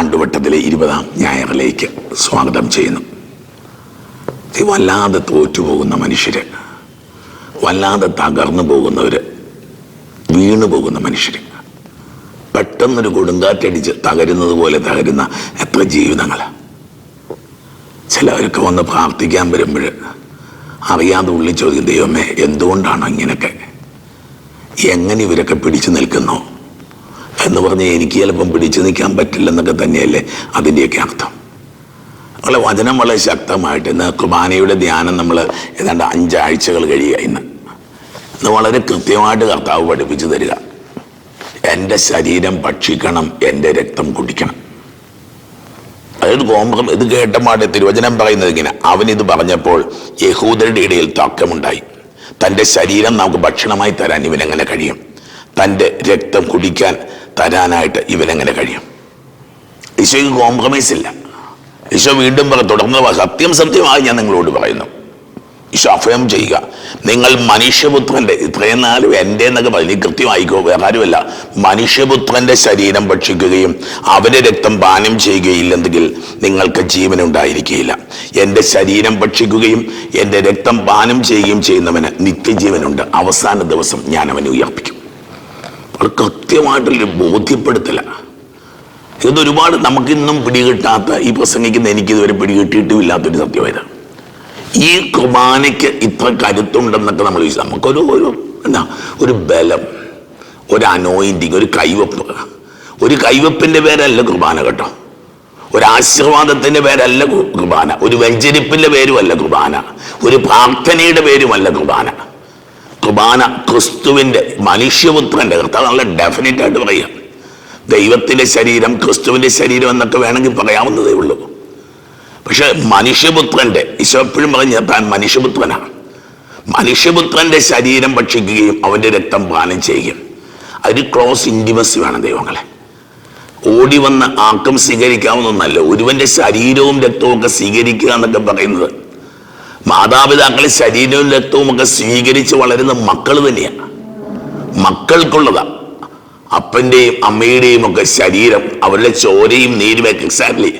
ആണ്ടുവട്ടത്തിലെ ഇരുപതാം ഞായറിലേക്ക് സ്വാഗതം ചെയ്യുന്നു. വല്ലാതെ തോറ്റുപോകുന്ന മനുഷ്യര് വല്ലാതെ തകർന്നു പോകുന്നവര് വീണു പോകുന്ന മനുഷ്യര് പെട്ടെന്നൊരു കൊടുങ്കാറ്റടിച്ച് തകരുന്നത് പോലെ തകരുന്ന എത്ര ജീവിതങ്ങൾ ചിലവരൊക്കെ വന്ന് പ്രാർത്ഥിക്കാൻ വരുമ്പോൾ അറിയാതെ ഉള്ളിൽ ദൈവമേ എന്തുകൊണ്ടാണ് ഇങ്ങനെയൊക്കെ? എങ്ങനെ ഇവരൊക്കെ പിടിച്ചു നിൽക്കുന്നു? എന്ന് പറഞ്ഞാൽ എനിക്ക് ചിലപ്പം പിടിച്ചു നിൽക്കാൻ പറ്റില്ലെന്നൊക്കെ തന്നെയല്ലേ അതിന്റെയൊക്കെ അർത്ഥം. നമ്മളെ വചനം വളരെ ശക്തമായിട്ട് ഇന്ന് കുർബാനയുടെ ധ്യാനം നമ്മൾ ഏതാണ്ട് അഞ്ചാഴ്ചകൾ കഴിയുക ഇന്ന്. ഇന്ന് വളരെ കൃത്യമായിട്ട് കർത്താവ് പഠിപ്പിച്ചു തരിക. എന്റെ ശരീരം ഭക്ഷിക്കണം എന്റെ രക്തം കുടിക്കണം. അതായത് കോമ്പ്രം ഇത് കേട്ട പാടെ തിരുവചനം പറയുന്നത് ഇങ്ങനെ. അവൻ ഇത് പറഞ്ഞപ്പോൾ യഹൂദരുടെ ഇടയിൽ തർക്കമുണ്ടായി. തന്റെ ശരീരം നമുക്ക് ഭക്ഷണമായി തരാൻ ഇവനെങ്ങനെ കഴിയും. തന്റെ രക്തം കുടിക്കാൻ തരാനായിട്ട് ഇവനെങ്ങനെ കഴിയും? ഈശോയ്ക്ക് കോംപ്രമൈസ് ഇല്ല. ഈശോ വീണ്ടും പറ തുടർന്ന് സത്യം സത്യമായി ഞാൻ നിങ്ങളോട് പറയുന്നു. ഈശോ അഫയം ചെയ്യുക. നിങ്ങൾ മനുഷ്യപുത്രന്റെ ഇത്രയും നാളും എന്റെ എന്നൊക്കെ പറഞ്ഞു കൃത്യമായിക്കോ വേറെ ആരുമല്ല. മനുഷ്യപുത്രന്റെ ശരീരം ഭക്ഷിക്കുകയും അവന്റെ രക്തം പാനം ചെയ്യുകയില്ലെങ്കിൽ നിങ്ങൾക്ക് ജീവൻ ഉണ്ടായിരിക്കുകയില്ല. എന്റെ ശരീരം ഭക്ഷിക്കുകയും എന്റെ രക്തം പാനം ചെയ്യുകയും ചെയ്യുന്നവന് നിത്യജീവനുണ്ട്. അവസാന ദിവസം ഞാൻ അവനെ ഉയർപ്പിക്കും. അത് കൃത്യമായിട്ടൊരു ബോധ്യപ്പെടുത്തില്ല ഇതൊരുപാട് നമുക്കിന്നും പിടികിട്ടാത്ത ഈ പ്രസംഗിക്കുന്ന എനിക്കിതുവരെ പിടികിട്ടിയിട്ടും ഇല്ലാത്തൊരു സത്യമായത് ഈ കുർബാനയ്ക്ക് ഇത്ര കരുത്തുണ്ടെന്നൊക്കെ നമ്മൾ ചോദിച്ചു നമുക്കൊരു ഒരു എന്താ ഒരു ബലം ഒരു അനോയിന്റിങ് ഒരു കൈവപ്പ് ഒരു കൈവപ്പിന്റെ പേരല്ല കുർബാന കേട്ടോ. ഒരു ആശീർവാദത്തിന്റെ പേരല്ല കുർബാന ഒരു വെഞ്ചരിപ്പിന്റെ പേരുമല്ല കുർബാന ഒരു പ്രാർത്ഥനയുടെ പേരുമല്ല കുർബാന കുർബാന ക്രിസ്തുവിന്റെ മനുഷ്യപുത്രന്റെ കർത്താവ് നല്ല ഡെഫിനറ്റ് ആയിട്ട് പറയാം ദൈവത്തിന്റെ ശരീരം ക്രിസ്തുവിന്റെ ശരീരം എന്നൊക്കെ വേണമെങ്കിൽ പറയാവുന്നതേ ഉള്ളൂ. പക്ഷെ മനുഷ്യപുത്രന്റെ ഈശോ എപ്പോഴും പറഞ്ഞ താൻ മനുഷ്യപുത്രനാണ്. മനുഷ്യപുത്രന്റെ ശരീരം ഭക്ഷിക്കുകയും അവന്റെ രക്തം പാനം ചെയ്യുകയും. അതൊരു ക്ലോസ് ഇന്റിമസി വേണം ദൈവങ്ങളെ. ഓടി വന്ന് ആക്കം സ്വീകരിക്കാവുന്നൊന്നല്ല ഒരുവന്റെ ശരീരവും രക്തവും ഒക്കെ സ്വീകരിക്കുക എന്നൊക്കെ പറയുന്നത് മാതാപിതാക്കളെ ശരീരവും രക്തവും ഒക്കെ സ്വീകരിച്ച് വളരുന്ന മക്കൾ തന്നെയാണ് മക്കൾക്കുള്ളതാണ് അപ്പന്റെയും അമ്മയുടെയും ഒക്കെ ശരീരം അവരുടെ ചോരയും നീരും എക്സാക്ട്ലി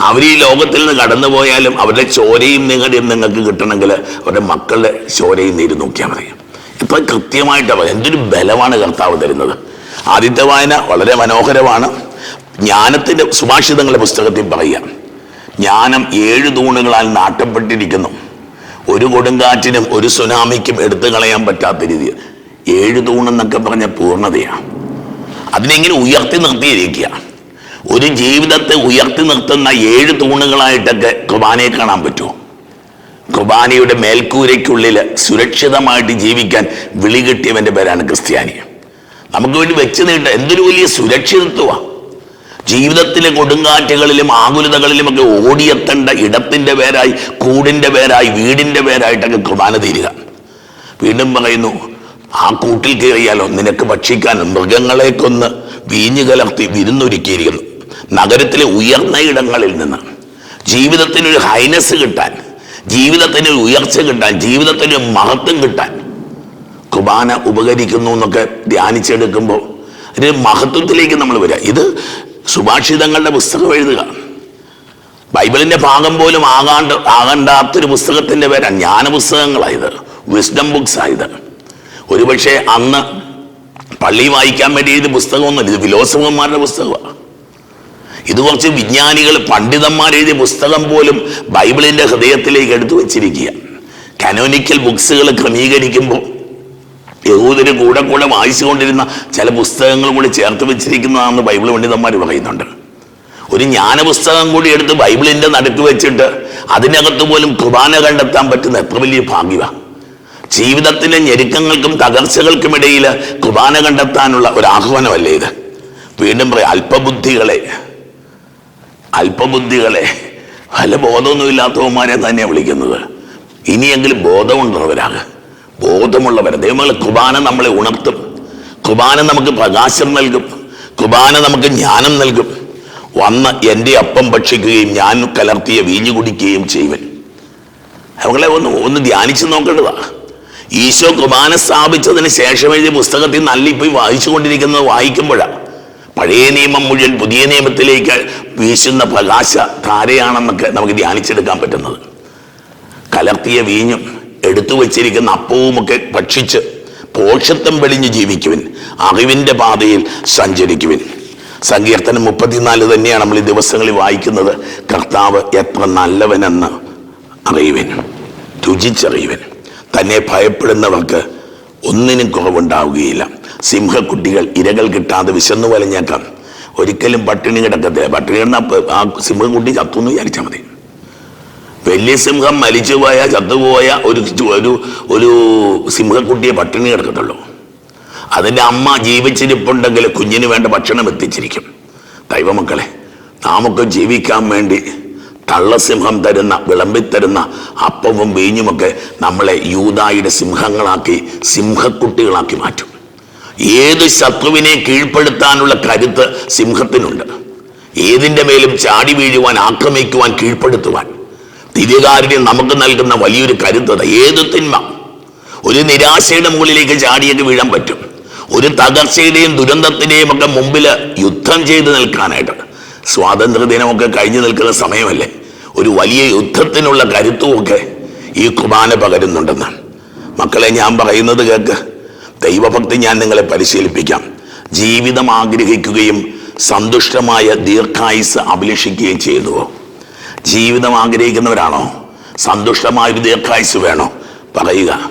അവർ ഈ ലോകത്തിൽ നിന്ന് കടന്നു പോയാലും അവരുടെ ചോരയും നിങ്ങളുടെയും നിങ്ങൾക്ക് കിട്ടണമെങ്കിൽ അവരുടെ മക്കളുടെ ചോരയും നീര് നോക്കിയാൽ മതി. ഇപ്പൊ കൃത്യമായിട്ട് എന്തൊരു ബലമാണ് കർത്താവ് തരുന്നത്. ആദ്യത്തെ വായന വളരെ മനോഹരമാണ്. ജ്ഞാനത്തിന്റെ സുഭാഷിതങ്ങളുടെ പുസ്തകത്തിൽ പറയുക. ജ്ഞാനം ഏഴ് തൂണുകളാൽ നാട്ടപ്പെട്ടിരിക്കുന്നു. ഒരു കൊടുങ്കാറ്റിനും ഒരു സുനാമിക്കും എടുത്തു കളയാൻ പറ്റാത്ത രീതിയിൽ. ഏഴ് തൂണെന്നൊക്കെ പറഞ്ഞ പൂർണതയാണ്. അതിനെങ്ങനെ ഉയർത്തി നിർത്തിയിരിക്കുക. ഒരു ജീവിതത്തെ ഉയർത്തി നിർത്തുന്ന ഏഴ് തൂണുകളായിട്ടൊക്കെ കുർബാനയെ കാണാൻ പറ്റുമോ? കുർബാനയുടെ മേൽക്കൂരയ്ക്കുള്ളിൽ സുരക്ഷിതമായിട്ട് ജീവിക്കാൻ വിളി കിട്ടിയവന്റെ പേരാണ് ക്രിസ്ത്യാനി. നമുക്ക് വേണ്ടി വെച്ച് നീട്ട എന്തൊരു വലിയ സുരക്ഷിതത്വമാണ് ജീവിതത്തിലെ കൊടുങ്കാറ്റുകളിലും ആകുലതകളിലും ഒക്കെ ഓടിയെത്തേണ്ട ഇടത്തിന്റെ പേരായി കൂടിന്റെ പേരായി വീടിന്റെ പേരായിട്ടൊക്കെ കുർബാന തീരുക. വീണ്ടും പറയുന്നു ആ കൂട്ടിൽ കയറിയാലോ നിനക്ക് ഭക്ഷിക്കാൻ മൃഗങ്ങളെ കൊന്ന് വീഞ്ഞു കലർത്തി വിരുന്നൊരുക്കിയിരിക്കുന്നു. നഗരത്തിലെ ഉയർന്ന ഇടങ്ങളിൽ നിന്ന് ജീവിതത്തിനൊരു ഹൈനസ് കിട്ടാൻ ജീവിതത്തിന് ഉയർച്ച കിട്ടാൻ ജീവിതത്തിന് മഹത്വം കിട്ടാൻ കുർബാന ഉപകരിക്കുന്നു എന്നൊക്കെ ധ്യാനിച്ചെടുക്കുമ്പോൾ ഒരു മഹത്വത്തിലേക്ക് നമ്മൾ വരിക. ഇത് സുഭാഷിതങ്ങളുടെ പുസ്തകം എഴുതുക. ബൈബിളിന്റെ ഭാഗം പോലും ആകാണ്ട് ആകണ്ടാത്തൊരു പുസ്തകത്തിന്റെ പേരാണ് ജ്ഞാന പുസ്തകങ്ങളായത് വിസ്ഡം ബുക്സ് ആയത്. ഒരുപക്ഷെ അന്ന് പള്ളി വായിക്കാൻ വേണ്ടി എഴുതിയ പുസ്തകമൊന്നുമില്ല. ഇത് ഫിലോസഫന്മാരുടെ പുസ്തകമാണ്. ഇത് കുറച്ച് വിജ്ഞാനികൾ പണ്ഡിതന്മാർ എഴുതിയ പുസ്തകം പോലും ബൈബിളിന്റെ ഹൃദയത്തിലേക്ക് എടുത്തു വെച്ചിരിക്കുക കനോനിക്കൽ ബുക്സുകൾ ക്രമീകരിക്കുമ്പോൾ യഹൂദര് കൂടെ കൂടെ വായിച്ചുകൊണ്ടിരുന്ന ചില പുസ്തകങ്ങളും കൂടി ചേർത്ത് വെച്ചിരിക്കുന്നതാണെന്ന് ബൈബിൾ പണ്ഡിതന്മാർ പറയുന്നുണ്ട്. ഒരു ജ്ഞാന പുസ്തകം കൂടി എടുത്ത് ബൈബിളിന്റെ നടുക്ക് വെച്ചിട്ട് അതിനകത്ത് പോലും കുർബാന കണ്ടെത്താൻ പറ്റുന്ന എത്ര വലിയ ഭാഗ്യമാണ് ജീവിതത്തിലെ ഞെരുക്കങ്ങൾക്കും തകർച്ചകൾക്കും ഇടയിൽ കുർബാന കണ്ടെത്താനുള്ള ഒരു ആഹ്വാനമല്ലേ ഇത്? വീണ്ടും പറയാം അല്പബുദ്ധികളെ അല്പബുദ്ധികളെ വല്ല ബോധമൊന്നുമില്ലാത്തവന്മാരെ തന്നെയാണ് വിളിക്കുന്നത്. ഇനിയെങ്കിലും ബോധമുള്ളവരാണ് ബോധമുള്ളവർ. ദൈവങ്ങളെ കുബാന നമ്മളെ ഉണർത്തും. കുബാന നമുക്ക് പ്രകാശം നൽകും. കുബാന നമുക്ക് ജ്ഞാനം നൽകും. വന്ന് എന്റെ അപ്പം ഭക്ഷിക്കുകയും ഞാൻ കലർത്തിയ വീഞ്ഞു കുടിക്കുകയും ചെയ്യുവൻ. അവങ്ങളെ ഒന്ന് ഒന്ന് ധ്യാനിച്ച് നോക്കേണ്ടതാ. ഈശോ കുബാന സ്ഥാപിച്ചതിന് ശേഷം എഴുതിയ പുസ്തകത്തിൽ നല്ല ഇപ്പം വായിച്ചു കൊണ്ടിരിക്കുന്നത് വായിക്കുമ്പോഴാണ് പഴയ നിയമം മുഴുവൻ പുതിയ നിയമത്തിലേക്ക് വീശുന്ന പ്രകാശ ധാരയാണെന്നൊക്കെ നമുക്ക് ധ്യാനിച്ചെടുക്കാൻ പറ്റുന്നത്. കലർത്തിയ വീഞ്ഞും എടുത്തു വച്ചിരിക്കുന്ന അപ്പവുമൊക്കെ ഭക്ഷിച്ച് പോഷത്വം വെളിഞ്ഞ് ജീവിക്കുവിൻ. അറിവിന്റെ പാതയിൽ സഞ്ചരിക്കുവിൻ. സങ്കീർത്തനം മുപ്പത്തിനാല് തന്നെയാണ് നമ്മൾ ഈ ദിവസങ്ങളിൽ വായിക്കുന്നത്. കർത്താവ് എത്ര നല്ലവനെന്ന് അറിയുവൻ. രുചിച്ചറിയുവൻ. തന്നെ ഭയപ്പെടുന്നവർക്ക് ഒന്നിനും കുറവുണ്ടാവുകയില്ല. സിംഹക്കുട്ടികൾ ഇരകൾ കിട്ടാതെ വിശന്നു വലഞ്ഞേക്കാം ഒരിക്കലും പട്ടിണി കിടക്കത്തില്ല. പട്ടിണി കിടന്ന ആ സിംഹക്കുട്ടി ചത്തുന്ന് വിചാരിച്ചാൽ മതി. വലിയ സിംഹം മരിച്ചുപോയ ചത്തുപോയ ഒരു ഒരു ഒരു സിംഹക്കുട്ടിയെ പട്ടിണി കിടക്കത്തുള്ളൂ. അതിന്റെ അമ്മ ജീവിച്ചിരിപ്പുണ്ടെങ്കിൽ കുഞ്ഞിന് വേണ്ട ഭക്ഷണം എത്തിച്ചിരിക്കും. ദൈവമക്കളെ നാമൊക്കെ ജീവിക്കാൻ വേണ്ടി തള്ളസിംഹം തരുന്ന വിളമ്പിത്തരുന്ന അപ്പവും വീഞ്ഞുമൊക്കെ നമ്മളെ യൂതായുടെ സിംഹങ്ങളാക്കി സിംഹക്കുട്ടികളാക്കി മാറ്റും. ഏത് ശത്രുവിനെ കീഴ്പ്പെടുത്താനുള്ള കരുത്ത് സിംഹത്തിനുണ്ട്. ഏതിന്റെ മേലും ചാടി വീഴുവാൻ ആക്രമിക്കുവാൻ കീഴ്പ്പെടുത്തുവാൻ ദിവ്യകാരുണ്യം നമുക്ക് നൽകുന്ന വലിയൊരു കരുത്തത ഏത് തിന്മ? ഒരു നിരാശയുടെ മുകളിലേക്ക് ചാടിയൊക്കെ വീഴാൻ പറ്റും. ഒരു തകർച്ചയുടെയും ദുരന്തത്തിന്റെയും ഒക്കെ മുമ്പിൽ യുദ്ധം ചെയ്ത് നിൽക്കാനായിട്ട്. സ്വാതന്ത്ര്യദിനമൊക്കെ കഴിഞ്ഞു നിൽക്കുന്ന സമയമല്ലേ? ഒരു വലിയ യുദ്ധത്തിനുള്ള കരുത്തുമൊക്കെ ഈ കുർബാന പകരുന്നുണ്ടെന്ന്. മക്കളെ ഞാൻ പറയുന്നത് കേൾക്ക് ദൈവഭക്തി ഞാൻ നിങ്ങളെ പരിശീലിപ്പിക്കാം. ജീവിതം ആഗ്രഹിക്കുകയും സന്തുഷ്ടമായ ദീർഘായുസ് അഭിലഷിക്കുകയും ചെയ്യുന്നുവോ? ജീവിതം ആഗ്രഹിക്കുന്നവരാണോ? സന്തുഷ്ടമായ ഒരു ദീർഘായുസ് വേണോ. പറയുക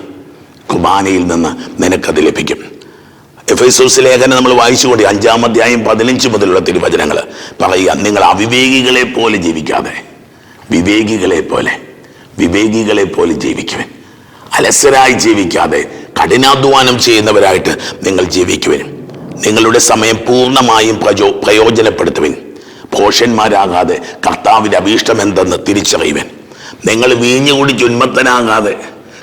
കുർബാനയിൽ നിന്ന് നിനക്കത് ലഭിക്കും. എഫ് എസ് ലേഖനം നമ്മൾ വായിച്ചുകൊണ്ട് അഞ്ചാം അധ്യായം പതിനഞ്ച് മുതലുള്ള തിരുവചനങ്ങൾ. പറയുക നിങ്ങൾ അവിവേകികളെ പോലെ ജീവിക്കാതെ വിവേകികളെ പോലെ വിവേകികളെ പോലെ ജീവിക്കുവൻ. അലസരായി ജീവിക്കാതെ കഠിനാധ്വാനം ചെയ്യുന്നവരായിട്ട് നിങ്ങൾ ജീവിക്കുവൻ. നിങ്ങളുടെ സമയം പൂർണമായും പ്രചോ പ്രയോജനപ്പെടുത്തുവിൻ. ഭോഷന്മാരാകാതെ കർത്താവിന്റെ അഭീഷ്ടം എന്തെന്ന് തിരിച്ചറിയുവൻ. നിങ്ങൾ വീഞ്ഞു കുടിച്ച് ഉന്മത്തനാകാതെ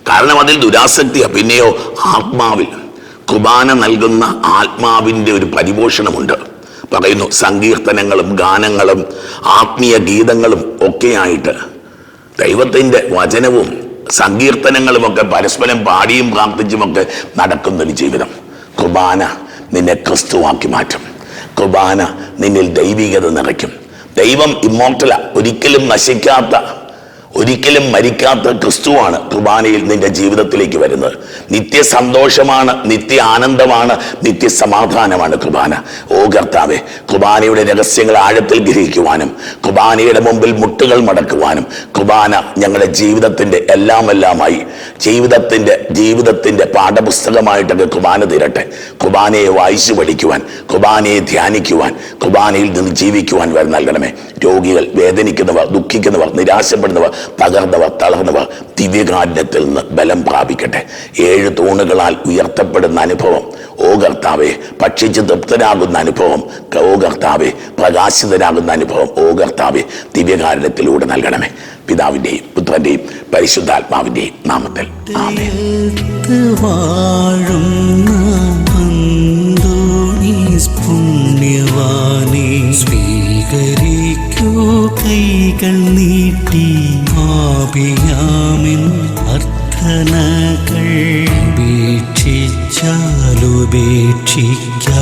കാരണം അതിൽ ദുരാസക്തിയാ പിന്നെയോ ആത്മാവിൽ. കുർബാന നൽകുന്ന ആത്മാവിന്റെ ഒരു പരിപോഷണമുണ്ട്. പറയുന്നു സങ്കീർത്തനങ്ങളും ഗാനങ്ങളും ആത്മീയ ഗീതങ്ങളും ഒക്കെയായിട്ട് ദൈവത്തിന്റെ വചനവും സങ്കീർത്തനങ്ങളുമൊക്കെ പരസ്പരം പാടിയും പ്രാർത്ഥിച്ചുമൊക്കെ നടക്കുന്നൊരു ജീവിതം. കുർബാന നിന്നെ ക്രിസ്തുവാക്കി മാറ്റും. കുർബാന നിന്നിൽ ദൈവികത നിറയ്ക്കും. ദൈവം ഇമ്മോർട്ടല. ഒരിക്കലും നശിക്കാത്ത ഒരിക്കലും മരിക്കാത്ത ക്രിസ്തുവാണ് കുർബാനയിൽ നിന്റെ ജീവിതത്തിലേക്ക് വരുന്നത്. നിത്യ സന്തോഷമാണ് നിത്യ ആനന്ദമാണ് നിത്യ സമാധാനമാണ് കുർബാന. ഓ കർത്താവെ കുർബാനയുടെ രഹസ്യങ്ങൾ ആഴത്തിൽ ഗ്രഹിക്കുവാനും കുർബാനയുടെ മുമ്പിൽ മുട്ടുകൾ മടക്കുവാനും കുർബാന ഞങ്ങളുടെ ജീവിതത്തിന്റെ എല്ലാം എല്ലാമായി ജീവിതത്തിന്റെ ജീവിതത്തിന്റെ പാഠപുസ്തകമായിട്ടൊക്കെ കുർബാന തീരട്ടെ. കുർബാനയെ വായിച്ചു പഠിക്കുവാൻ കുർബാനയെ ധ്യാനിക്കുവാൻ കുർബാനയിൽ നിന്ന് ജീവിക്കുവാൻ വരെ നൽകണമേ. രോഗികൾ വേദനിക്കുന്നവർ ദുഃഖിക്കുന്നവർ നിരാശപ്പെടുന്നവർ തകർന്നവർ തളർന്നവർ ദിവ്യകാരുണ്യത്തിൽ നിന്ന് ബലം പ്രാപിക്കട്ടെ. ഏഴ് തൂണുകളാൽ ഉയർത്തപ്പെടുന്ന അനുഭവം ഓ കർത്താവെ ഭക്ഷിച്ച് തൃപ്തരാകുന്ന അനുഭവം ഓ കർത്താവെ പ്രകാശിതരാകുന്ന അനുഭവം ഓ കർത്താവെ ദിവ്യകാരുണ്യത്തിലൂടെ നൽകണമേ. പിതാവിന്റെയും പുത്രന്റെയും പരിശുദ്ധാത്മാവിന്റെയും നാമത്തിൽ. സ്വീകരിക്കൂ കൈകൾ നീട്ടി. ആപിയാമിൻ അർത്ഥനകൾ ഉപേക്ഷിച്ചാലുപേക്ഷിക്കാം